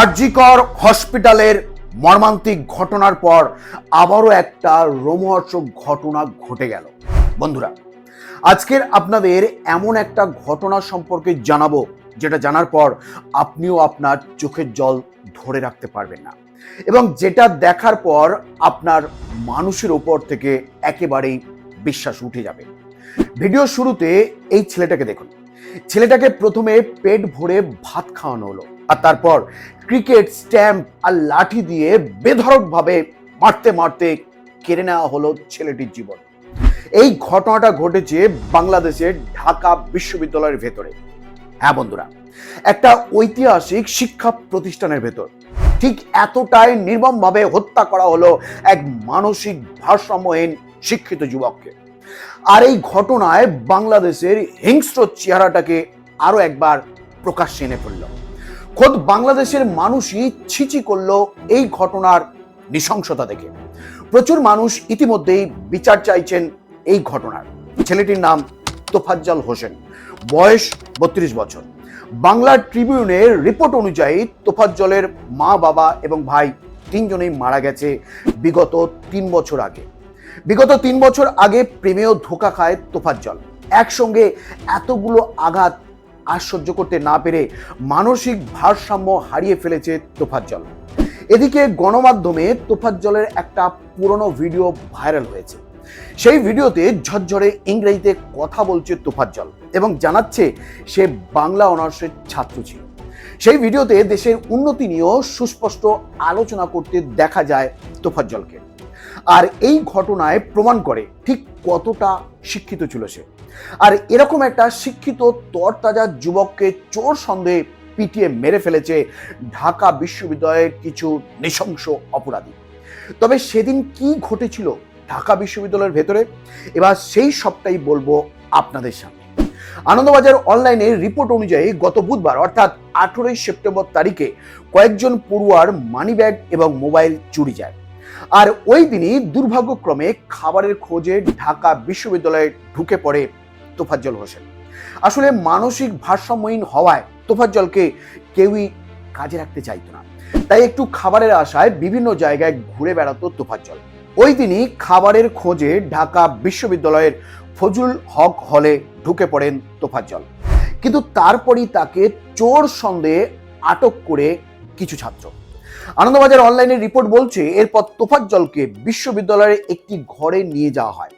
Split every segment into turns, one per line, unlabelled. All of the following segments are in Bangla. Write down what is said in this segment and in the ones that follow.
আরজিকর হসপিটালের মর্মান্তিক ঘটনার পর আবারও একটা রোমহর্ষক ঘটনা ঘটে গেল। বন্ধুরা, আজকের আপনাদের এমন একটা ঘটনা সম্পর্কে জানাব, যেটা জানার পর আপনিও আপনার চোখের জল ধরে রাখতে পারবেন না। এবং যেটা দেখার পর আপনার মানুষের ওপর থেকে একেবারেই বিশ্বাস উঠে যাবে। ভিডিও শুরুতে এই ছেলেটাকে দেখুন। ছেলেটাকে প্রথমে পেট ভরে ভাত খাওয়ানো হলো। আর তারপর ক্রিকেট স্ট্যাম্প আর লাঠি দিয়ে বেধড়কভাবে মারতে মারতে কেড়ে নেওয়া হলো ছেলেটির জীবন। এই ঘটনাটা ঘটেছে বাংলাদেশের ঢাকা বিশ্ববিদ্যালয়ের ভেতরে। হ্যাঁ বন্ধুরা, একটা ঐতিহাসিক শিক্ষা প্রতিষ্ঠানের ভেতর। ঠিক এতটাই নির্মমভাবে হত্যা করা হলো এক মানসিক ভারসাম্যহীন শিক্ষিত যুবককে। আর এই ঘটনায় বাংলাদেশের হিংস্র চেহারাটাকে আরও একবার প্রকাশ্যে এনে ফেলল। খোদ বাংলাদেশের মানুষই ছিচি করল এই ঘটনার নৃশংসতা দেখে। প্রচুর মানুষ ইতিমধ্যেই বিচার চাইছেন এই ঘটনার। ছেলেটির নাম তোফাজ্জল হোসেন, বয়স বত্রিশ বছর। বাংলা ট্রিবিউনের রিপোর্ট অনুযায়ী তোফাজ্জলের মা, বাবা এবং ভাই তিনজনেই মারা গেছে বিগত তিন বছর আগে। বিগত তিন বছর আগে প্রেমেও ধোকা খায় তোফাজ্জল। একসঙ্গে এতগুলো আঘাত আর সহ্য করতে না পেরে মানসিক ভারসাম্য হারিয়ে ফেলেছে তোফাজ্জল। এদিকে গণমাধ্যমে তোফাজ্জলের একটা পুরনো ভিডিও ভাইরাল হয়েছে। সেই ভিডিওতে ঝরঝরে ইংরেজিতে কথা বলছে তোফাজ্জল এবং জানাচ্ছে সে বাংলা অনার্সের ছাত্র ছিল। সেই ভিডিওতে দেশের উন্নতি নিয়েও সুস্পষ্ট আলোচনা করতে দেখা যায় তোফাজ্জলকে। আর এই ঘটনায় প্রমাণ করে ঠিক কতটা শিক্ষিত ছিল সে। আর এরকম একটা শিক্ষিত, তরতাজা যুবককে চোর সন্দেহে পিটিয়ে মেরে ফেলেছে ঢাকা বিশ্ববিদ্যালয়ের কিছু নৃশংস অপরাধী। তবে সেদিন কি ঘটেছিল ঢাকা বিশ্ববিদ্যালয়ের ভেতরে? এবার সেই সবটাই বলব আপনাদের সামনে। আনন্দবাজার অনলাইনে রিপোর্ট অনুযায়ী গত বুধবার, অর্থাৎ আঠেরোই সেপ্টেম্বর তারিখে, কয়েকজন পড়ুয়ার মানিব্যাগ এবং মোবাইল চুরি যায়। আর ওই দিনই দুর্ভাগ্যক্রমে খাবারের খোঁজে ঢাকা বিশ্ববিদ্যালয়ে ঢুকে পড়ে তোফাজ্জল হোসেন। আসলে মানসিক ভারসাম্যহীন হওয়ায় তোফাজ্জলকে কেউই কাজে রাখতে চাইতো না। তাই একটু খাবারের আশায় বিভিন্ন জায়গায় ঘুরে বেড়াতো তোফাজ্জল। ওই দিনই খাবারের খোঁজে ঢাকা বিশ্ববিদ্যালয়ের ফজলুল হক হলে ঢুকে পড়েন তোফাজ্জল। কিন্তু তারপরই তাকে চোর সন্দেহে আটক করে কিছু ছাত্র। আনন্দবাজার অনলাইনের রিপোর্ট বলছে, এরপর তোফাজ্জলকে বিশ্ববিদ্যালয়ের একটি ঘরে নিয়ে যাওয়া হয়।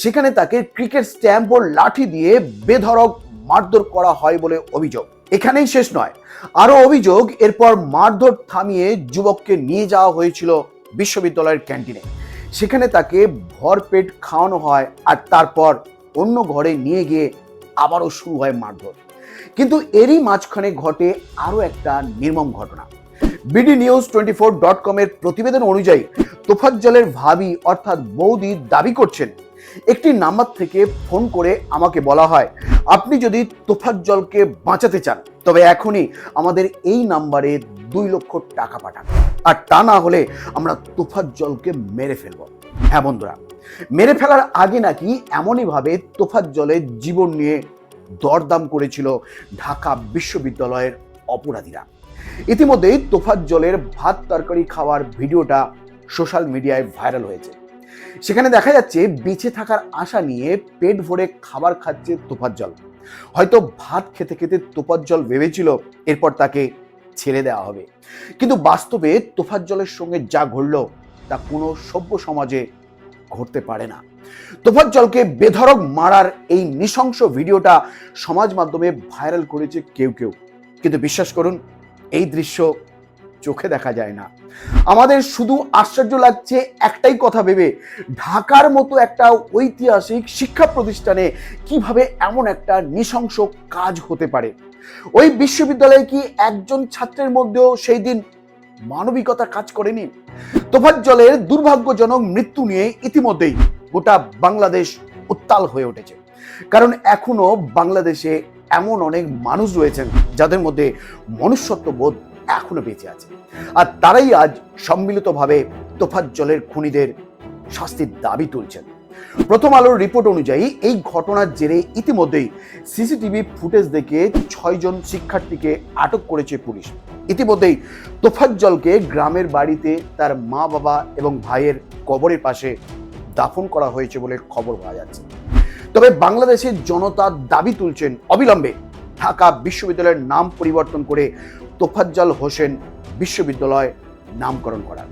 সেখানে তাকে ক্রিকেট স্ট্যাম্প ও লাঠি দিয়ে বেধড়ক মারধর করা হয় বলে অভিযোগ। এখানেই শেষ নয়। আরও অভিযোগ, এরপর মারধর থামিয়ে যুবককে নিয়ে যাওয়া হয়েছিল বিশ্ববিদ্যালয়ের ক্যান্টিনে। সেখানে তাকে ভরপেট খাওয়ানো হয় আর তারপর অন্য ঘরে নিয়ে গিয়ে আবারও শুরু হয় মারধর। কিন্তু এরই মাঝখানে ঘটে আরও একটা নির্মম ঘটনা। BD news twenty four dot কমের প্রতিবেদন অনুযায়ী তোফাজ্জলের ভাবি অর্থাৎ বৌদি দাবি করছেন একটি নাম্বার থেকে ফোন করে আমাকে বলা হয়। আপনি যদি তোফাজ্জলকে বাঁচাতে চান, তবে এখনই আমাদের এই নাম্বারে দুই লক্ষ টাকা পাঠান। আর তা না হলে আমরা তোফাজ্জলকে মেরে ফেলব। হ্যাঁ বন্ধুরা, মেরে ফেলার আগে নাকি এমনইভাবে তোফাজ্জলের জীবন নিয়ে দরদাম করেছিল ঢাকা বিশ্ববিদ্যালয়ের অপরাধীরা। ইতিমধ্যেই তোফাজ্জলের ভাত তরকারি খাওয়ার ভিডিওটা সোশ্যাল মিডিয়ায় ভাইরাল হয়েছে। সেখানে দেখা যাচ্ছে বেঁচে থাকার আশা নিয়ে পেট ভরে খাবার খাচ্ছে তোফাজ্জল। হয়তো ভাত খেতে খেতে তোফাজ্জল ভেবেছিল এরপর তাকে ছেড়ে দেওয়া হবে। কিন্তু বাস্তবে তোফাজ্জলের সঙ্গে যা ঘটল তা কোনো সভ্য সমাজে ঘটতে পারে না। তোফাজ্জলকে বেধড়ক মারার এই নৃশংস ভিডিওটা সমাজ মাধ্যমে ভাইরাল করেছে কেউ কেউ। কিন্তু বিশ্বাস করুন, এই দৃশ্য চোখে দেখা যায় না। আমাদের শুধু আশ্চর্য লাগছে একটাই কথা ভেবে, ঢাকার মতো একটা ঐতিহাসিক শিক্ষা প্রতিষ্ঠানে কীভাবে এমন একটা নৃশংস কাজ হতে পারে? ওই বিশ্ববিদ্যালয়ে কি একজন ছাত্রের মধ্যেও সেই দিন মানবিকতা কাজ করেনি? তোফাজ্জলের দুর্ভাগ্যজনক মৃত্যু নিয়ে ইতিমধ্যেই গোটা বাংলাদেশ উত্তাল হয়ে উঠেছে। কারণ এখনও বাংলাদেশে এমন অনেক মানুষ রয়েছেন যাদের মধ্যে মনুষ্যত্ব বোধ এখনও বেঁচে আছে। আর তারাই আজ সম্মিলিতভাবে তোফাজ্জলের খুনিদের শাস্তির দাবি তুলছেন। প্রথম আলোর রিপোর্ট অনুযায়ী এই ঘটনার জেরে ইতিমধ্যেই সিসিটিভি ফুটেজ দেখে ছয়জন শিক্ষার্থীকে আটক করেছে পুলিশ। ইতিমধ্যেই তোফাজ্জলকে গ্রামের বাড়িতে তার মা বাবা এবং ভাইয়ের কবরের পাশে দাফন করা হয়েছে বলে খবর পাওয়া যাচ্ছে। তবে বাংলাদেশের জনতা দাবি তুলছেন অবিলম্বে ঢাকা বিশ্ববিদ্যালয়ের নাম পরিবর্তন করে তোফাজ্জল হোসেন বিশ্ববিদ্যালয় নামকরণ করা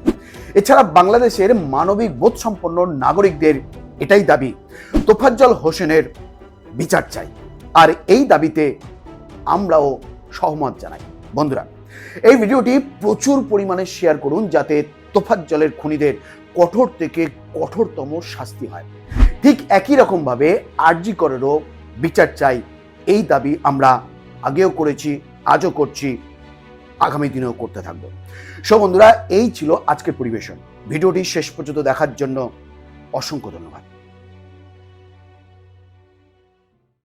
এছাড়া বাংলাদেশের মানবিক বোধ সম্পন্ন নাগরিকদের এটাই দাবি, তোফাজ্জল হোসেনের বিচার চাই। আর এই দাবিতে আমরাও সহমত জানাই। বন্ধুরা, এই ভিডিওটি প্রচুর পরিমাণে শেয়ার করুন যাতে তোফাজ্জলের খুনিদের কঠোর থেকে কঠোরতম শাস্তি হয়। ঠিক একই রকমভাবে আরজি করেরও বিচার চাই। এই দাবি আমরা আগেও করেছি, আজও করছি। আগামী দিনেও করতে থাকব। সো বন্ধুরা, এই ছিল আজকের পরিবেশন। ভিডিওটি শেষ পর্যন্ত দেখার জন্য অসংখ্য ধন্যবাদ।